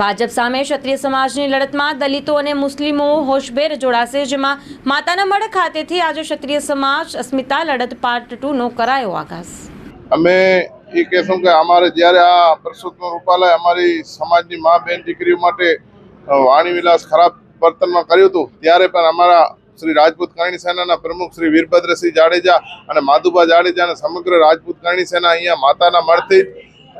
ભાજપ સામે ક્ષત્રિય સમાજની લડતમાં દલિતો અને મુસ્લિમો હોશભેર જોડાશે, જેમાં માતાના મઢ ખાતેથી આજે ક્ષત્રિય સમાજ અસ્મિતા લડત પાર્ટ ટુનો કરાયો આગાસ. અમે એ કહેશું કે અમારે જ્યારે આ પરસોત્તમ રૂપાલાએ અમારી સમાજની મા બેન દીકરીઓ માટે વાણીવિલાસ ખરાબ વર્તનમાં કર્યું હતું, ત્યારે પણ અમારા શ્રી રાજપૂત કરણી સેનાના પ્રમુખ શ્રી વીરભદ્રસિંહ જાડેજા અને માધુબા જાડેજા અને સમગ્ર રાજપૂત કરણી સેના અહીંયા માતાના મળથી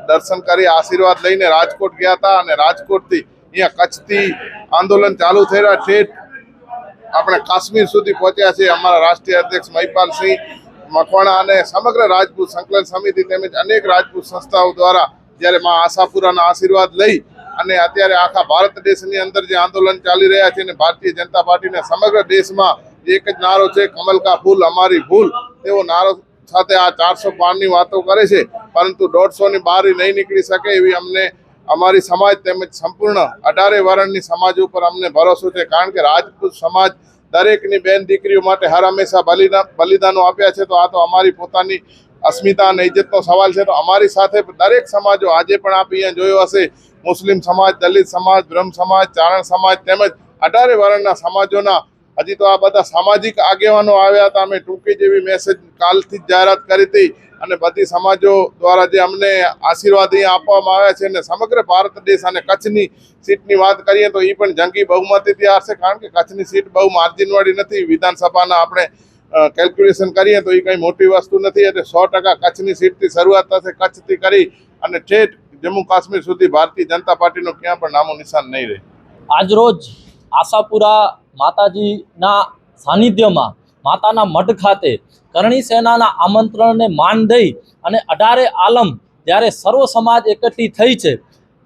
દર્શન કરી આશીર્વાદ લઈને રાજકોટ ગયા હતા અને રાજકોટથી અહીંયા કચ્છથી આંદોલન ચાલુ થઈ રહ્યા. ઠેઠ આપણે કાશ્મીર સુધી પહોંચ્યા છે અમારા રાષ્ટ્રીય અધ્યક્ષ મહિપાલસિંહ મકવાણા અને સમગ્ર રાજપૂત સંકલન સમિતિ તેમજ અનેક રાજપૂત સંસ્થાઓ દ્વારા જ્યારે માં આશાપુરાના આશીર્વાદ લઈ અને અત્યારે આખા ભારત દેશની અંદર જે આંદોલન ચાલી રહ્યા છે અને ભારતીય જનતા પાર્ટીને સમગ્ર દેશમાં એક જ નારો છે કમલ કા ફૂલ, અમારી ભૂલ. તેવો નારો સાથે આ ચારસો પારની વાતો કરે છે, પરંતુ દોઢસોની બહાર નહીં નીકળી શકે એવી અમને અમારી સમાજ તેમજ સંપૂર્ણ અઢારે વર્ણની સમાજ ઉપર અમને ભરોસો છે. કારણ કે રાજપૂત સમાજ દરેકની બેન દીકરીઓ માટે હર હંમેશા બલિદાન બલિદાનો આપ્યા છે. તો આ તો અમારી પોતાની અસ્મિતા અને ઇજ્જતનો સવાલ છે. તો અમારી સાથે દરેક સમાજો આજે પણ આપ અહીંયા જોયો હશે. મુસ્લિમ સમાજ, દલિત સમાજ, બ્રહ્મ સમાજ, ચારણ સમાજ તેમજ અઢારે વર્ણના સમાજોના હજી તો આ બધા સામાજિક આગેવાનો આવ્યા હતા. અમે ટૂંકી જેવી મેસેજ કાલથી જ જાહેરાત કરી હતી અને બધી સમાજો દ્વારા જે અમને આશીર્વાદ અહીંયા આપવામાં આવ્યા છે અને સમગ્ર ભારત દેશ અને કચ્છની સીટની વાત કરીએ તો એ પણ જંગી બહુમતીથી આવશે કારણ કે કચ્છની સીટ બહુ માર્જિનવાળી નથી. વિધાનસભાના આપણે કેલ્ક્યુલેશન કરીએ તો એ કંઈ મોટી વસ્તુ નથી એટલે સો ટકા કચ્છની સીટથી શરૂઆત થશે કચ્છથી કરી અને ઠેઠ જમ્મુ કાશ્મીર સુધી ભારતીય જનતા પાર્ટીનું ક્યાં પણ નામો નિશાન નહીં રહે. આજરોજ આશાપુરા માતાજીના સાનિધ્યમાં, માતાના મઢ ખાતે કરણી સેનાના આમંત્રણને માન દઈ અને અઢારે આલમ જ્યારે સર્વ સમાજ એકઠી થઈ છે,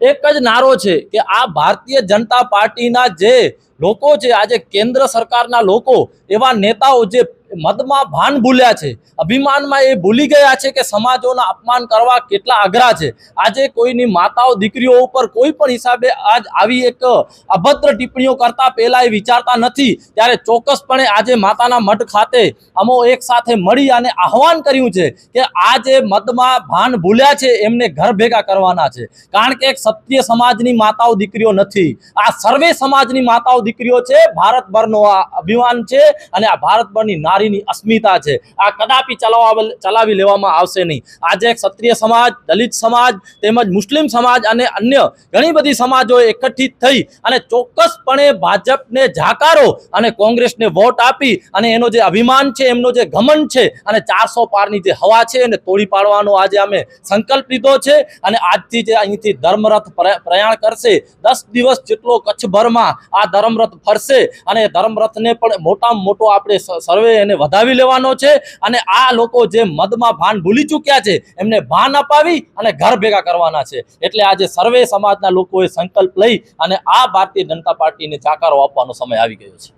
એક જ નારો છે કે આ ભારતીય જનતા પાર્ટીના જે લોકો છે આજે કેન્દ્ર સરકારના લોકો, એવા નેતાઓ જે મદમાં ભાન ભૂલ્યા છે, અભિમાનમાં એ ભૂલી ગયા છે કે સમાજોના અપમાન કરવા કેટલા અઘરા છે. આજે કોઈની માતાઓ, દીકરીઓ ઉપર કોઈ પણ હિસાબે આજ આવી એક અભદ્ર ટિપ્પણીઓ કરતા પહેલા એ વિચારતા નથી. ત્યારે ચોક્કસપણે આજે માતાના મઠ ખાતે અમો એક સાથે મળી અને આહવાન કર્યું છે કે આ જે મદમાં ભાન ભૂલ્યા છે, એમને ઘર ભેગા કરવાના છે. કારણ કે એક સત્ય સમાજની માતાઓ, દીકરીઓ નથી. આ સર્વે સમાજની માતાઓ દીકરીઓ છે, ભારતભરનો આ અભિમાન છે અને આ ભારતભરની નારીની અસ્મિતા છે. આ કદાપી ચલાવવા ચલાવી લેવામાં આવશે નહીં. આજે ક્ષત્રિય સમાજ, દલિત સમાજ, તેમજ મુસ્લિમ સમાજ અને અન્ય ઘણી બધી સમાજો એકઠી થઈ અને ચોક્કસપણે ભાજપને ઝાકારો અને કોંગ્રેસને વોટ આપી અને એનો જે અભિમાન છે, એમનો જે ઘમન છે અને ચારસો પારની જે હવા છે એને તોડી પાડવાનો આજે અમે સંકલ્પ લીધો છે અને આજથી જે અહીંથી ધર્મરથ પ્ર- પ્રયાણ કરશે, દસ દિવસ જેટલો કચ્છભરમાં આ ધર્મરથ ફરશે અને ધર્મરથને પણ મોટામાં મોટો આપણે સર્વે એને વધાવી લેવાનો છે. અને આ લોકો જે મદમાં ભાન ભૂલી ચૂક્યા છે, એમને ભાન અપાવી અને ઘર ભેગા કરવાના છે. એટલે આજે સર્વે સમાજના લોકોએ સંકલ્પ લઈ અને આ ભારતીય જનતા પાર્ટીને જાકારો આપવાનો સમય આવી ગયો છે.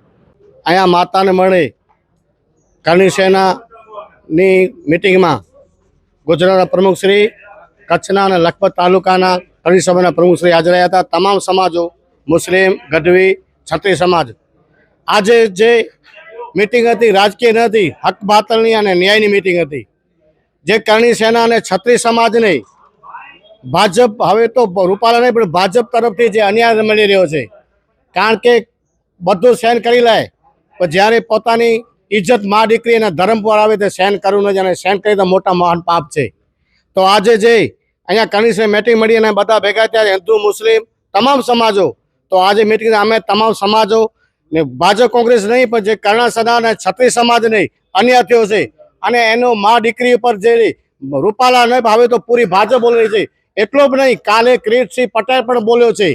અહીંયા માતાને મળે કરણી સેનાની મિટિંગમાં ગુજરાતના પ્રમુખશ્રી કચ્છના અને લખપત તાલુકાના કરણી સભાના પ્રમુખ હાજર રહ્યા હતા. તમામ સમાજો, મુસ્લિમ, ગઢવી છત્રી સમાજ. આજે જે મિટિંગ હતી, રાજકીય ન હતી, હક બાતલની અને ન્યાયની મિટિંગ હતી. જે કરણી સેના અને છત્રી સમાજને ભાજપ, હવે તો રૂપાલા નહીં, પણ ભાજપ તરફથી જે અન્યાય મળી રહ્યો છે. કારણ કે બધું સહેન કરી લે પણ જ્યારે પોતાની ઇજ્જત મા દીકરી અને ધર્મ પર આવે તે સહેન કરવું નથી, અને સહેન કરી તો મોટા મહાન પાપ છે. તો આજે જે અહીંયા કનિષ્ઠ મિટિંગ મળી અને બધા ભેગા થયા, હિન્દુ, મુસ્લિમ, તમામ સમાજો તો આજે મિટિંગ અમે તમામ સમાજો ને ભાજપ કોંગ્રેસ નહીં, પણ જે કર્ણા સદા અને છત્રી સમાજ નહીં અન્ય થયો છે. અને એનો મા દીકરી ઉપર જે રૂપાલા નહીં ભાવે તો પૂરી ભાજપ બોલી રહી છે. એટલો જ નહીં, કાલે કિરીટસિંહ પટેલ પણ બોલ્યો છે.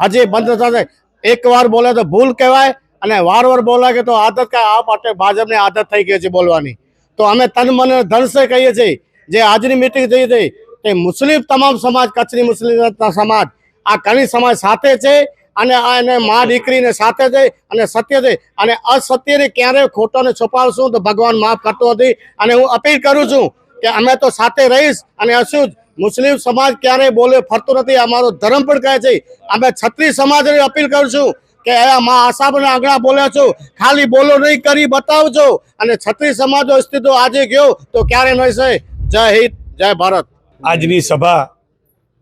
હજી બંધ થશે એક વાર બોલે તો ભૂલ કહેવાય અને વાર વાર બોલાય કે તો આદત કે આ માટે ભાજપને આદત થઈ ગઈ છે બોલવાની. તો અમે તન મન ધનસે કહીએ છીએ જે આજની મિટિંગ થઈ હતી તે મુસ્લિમ તમામ સમાજ, કચ્છની મુસ્લિમ સમાજ, આ ઘણી સમાજ સાથે છે. અને એને મા દીકરીને સાથે જઈ અને સત્ય જઈ અને અસત્યને ક્યારે ખોટોને છુપાવશું તો ભગવાન માફ કરતો નથી. અને હું અપીલ કરું છું કે અમે તો સાથે રહીશ અને હશું મુસ્લિમ સમાજ ક્યારે બોલે ફરતો નથી. અમારો ધર્મ પણ કહે છે. અમે છત્રી સમાજને અપીલ કરું છું કે મા આસાબને આંગણા બોલ્યા છો. ખાલી બોલો નહીં, કરી બતાવજો. અને છત્રી સમાજનો અસ્તિત્વ આજે ગયો તો ક્યારે નહીં છે જય હિન્દ, જય ભારત. આજની સભા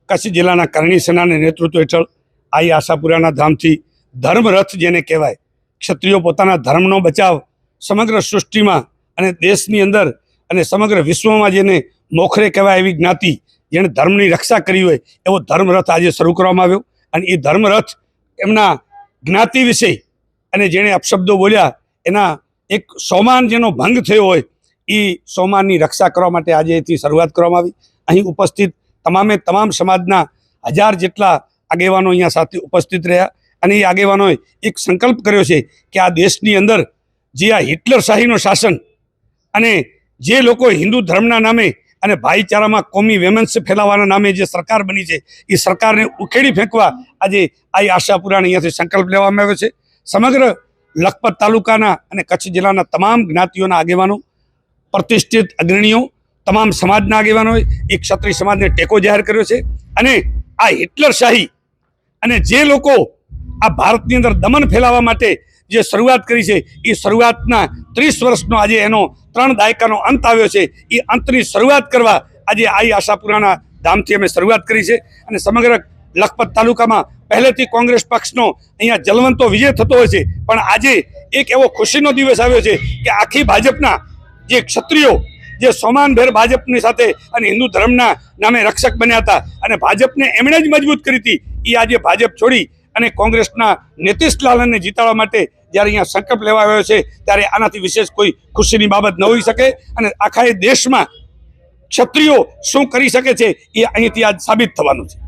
કચ્છ જિલ્લાના કરણી સેનાના નેતૃત્વ હેઠળ આઈ આશાપુરાના ધામથી ધર્મરથ જેને કહેવાય, ક્ષત્રિયો પોતાના ધર્મનો બચાવ સમગ્ર સૃષ્ટિમાં અને દેશની અંદર અને સમગ્ર વિશ્વમાં જેને મોખરે કહેવાય એવી જ્ઞાતિ જેણે ધર્મની રક્ષા કરી હોય, એવો ધર્મરથ આજે શરૂ કરવામાં આવ્યો. અને એ ધર્મરથ એમના જ્ઞાતિ વિશે અને જેણે અપશબ્દો બોલ્યા, એના એક સોમાન જેનો ભંગ થયો હોય એ સોમાનની રક્ષા કરવા માટે આજે એથી શરૂઆત કરવામાં આવી. અહીં ઉપસ્થિત તમામે તમામ સમાજના હજાર જેટલા આગેવાનો અહીંયા સાથે ઉપસ્થિત રહ્યા અને એ આગેવાનોએ એક સંકલ્પ કર્યો છે કે આ દેશની અંદર જે આ હિટલર શાહીનો શાસન અને જે લોકો હિન્દુ ધર્મના નામે અને ભાઈચારામાં કોમી વેમન્સ ફેલાવવાના નામે જે સરકાર બની છે, એ સરકારને ઉખેડી ફેંકવા આજે આ આશાપુરાને અહીંયાથી સંકલ્પ લેવામાં આવ્યો છે. સમગ્ર લખપત તાલુકાના અને કચ્છ જિલ્લાના તમામ જ્ઞાતિઓના આગેવાનો, પ્રતિષ્ઠિત અગ્રણીઓ, તમામ સમાજના આગેવાનોએ એક ક્ષત્રિય સમાજને ટેકો જાહેર કર્યો છે અને આ હિટલર શાહી અને જે લોકો આ ભારતની અંદર દમન ફેલાવવા માટે જે શરૂઆત કરી છે, એ શરૂઆતના ત્રીસ વર્ષનો આજે એનો ત્રણ દાયકાનો અંત આવ્યો છે. એ અંતની શરૂઆત કરવા આજે આઈ આશાપુરાના ધામથી અમે શરૂઆત કરી છે અને સમગ્ર લખપત તાલુકામાં પહેલેથી કોંગ્રેસ પક્ષનો અહીંયા જલવંતો વિજય થતો હોય છે. પણ આજે એક એવો ખુશીનો દિવસ આવ્યો છે કે આખી ભાજપના જે ક્ષત્રિયો, જે સોમાનભેર ભાજપની સાથે અને હિન્દુ ધર્મના નામે રક્ષક બન્યા હતા અને ભાજપને એમણે જ મજબૂત કરી હતી. એ આજે ભાજપ છોડી અને કોંગ્રેસના નીતિશલાલને જીતાડવા માટે જ્યારે અહીંયા સંકલ્પ લેવા આવ્યો છે, ત્યારે આનાથી વિશેષ કોઈ ખુશીની બાબત ન હોઈ શકે અને આખા એ દેશમાં ક્ષત્રિયો શું કરી શકે છે, એ અહીંથી આજ સાબિત થવાનું છે.